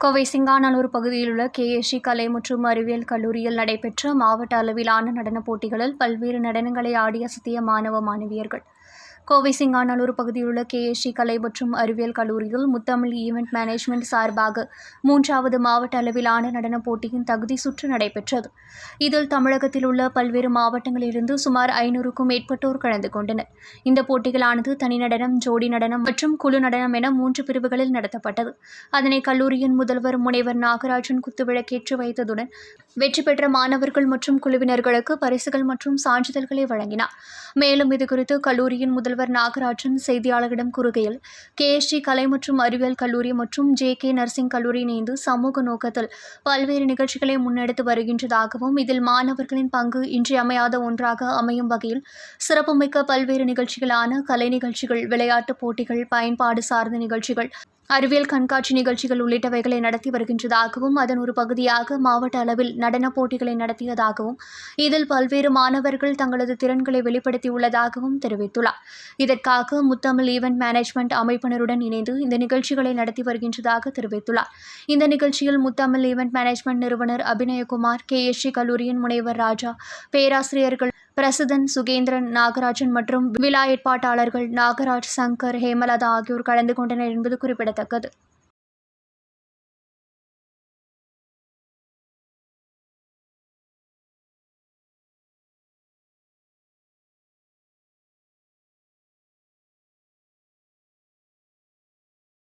கோவை சிங்கானலூர் பகுதியில் உள்ள கேஎஸ்சி கலை மற்றும் அறிவியல் கல்லூரியில் நடைபெற்ற மாவட்ட அளவிலான நடனப் போட்டிகளில் பல்வேறு நடனங்களை ஆடி அசத்திய மாணவ மாணவியர்கள். கோவை சிங்கானலூர் பகுதியில் உள்ள கேஎஸ்சி கலை மற்றும் அறிவியல் கல்லூரியில் முத்தமிழ் ஈவெண்ட் மேனேஜ்மெண்ட் சார்பாக மூன்றாவது மாவட்ட அளவிலான நடனப் போட்டியின் தகுதி சுற்று நடைபெற்றது. இதில் தமிழகத்தில் உள்ள பல்வேறு மாவட்டங்களிலிருந்து சுமார் ஐநூறுக்கும் மேற்பட்டோர் கலந்து கொண்டனர். இந்த போட்டிகளானது தனி நடனம் ஜோடி நடனம் மற்றும் குழு நடனம் என மூன்று பிரிவுகளில் நடத்தப்பட்டது. அதனை கல்லூரியின் முதல்வர் முனைவர் நாகராஜன் குத்துவிழக்கேற்று வைத்ததுடன் வெற்றி பெற்ற மாணவர்கள் மற்றும் குழுவினர்களுக்கு பரிசுகள் மற்றும் சான்றிதழ்களை வழங்கினார். மேலும் இதுகுறித்து கல்லூரியின் முதல்வர் நாகராஜன் செய்தியாளர்களிடம் கூறுகையில் கேஎஸ்டி கலை மற்றும் அறிவியல் கல்லூரி மற்றும் ஜே. கே. நர்சிங் கல்லூரி இணைந்து சமூக நோக்கத்தில் பல்வேறு நிகழ்ச்சிகளை முன்னெடுத்து வருகின்றதாகவும் இதில் மாணவர்களின் பங்கு இன்றியமையாத ஒன்றாக அமையும் வகையில் சிறப்புமிக்க பல்வேறு நிகழ்ச்சிகளான கலை நிகழ்ச்சிகள் விளையாட்டுப் போட்டிகள் பயன்பாடு சார்ந்த நிகழ்ச்சிகள் அறிவியல் கண்காட்சி நிகழ்ச்சிகள் உள்ளிட்டவைகளை நடத்தி வருகின்றதாகவும் அதன் ஒரு பகுதியாக மாவட்ட அளவில் நடனப் போட்டிகளை நடத்தியதாகவும் இதில் பல்வேறு மாணவர்கள் தங்களது திறன்களை வெளிப்படுத்தியுள்ளதாகவும் தெரிவித்துள்ளார். இதற்காக முத்தமிழ் ஈவெண்ட் மேனேஜ்மெண்ட் அமைப்பினருடன் இணைந்து இந்த நிகழ்ச்சிகளை நடத்தி வருகின்றதாக தெரிவித்துள்ளார். இந்த நிகழ்ச்சியில் முத்தமிழ் ஈவெண்ட் மேனேஜ்மெண்ட் நிறுவனர் அபிநயகுமார் கேஎஸ்சி கல்லூரியின் முனைவர் ராஜா பேராசிரியர்கள் பிரசிதன் சுகேந்திரன் நாகராஜன் மற்றும் விழா ஏற்பாட்டாளர்கள் நாகராஜ் சங்கர் ஹேமலதா ஆகியோர் கலந்து கொண்டனர் என்பது குறிப்பிடத்தக்கது.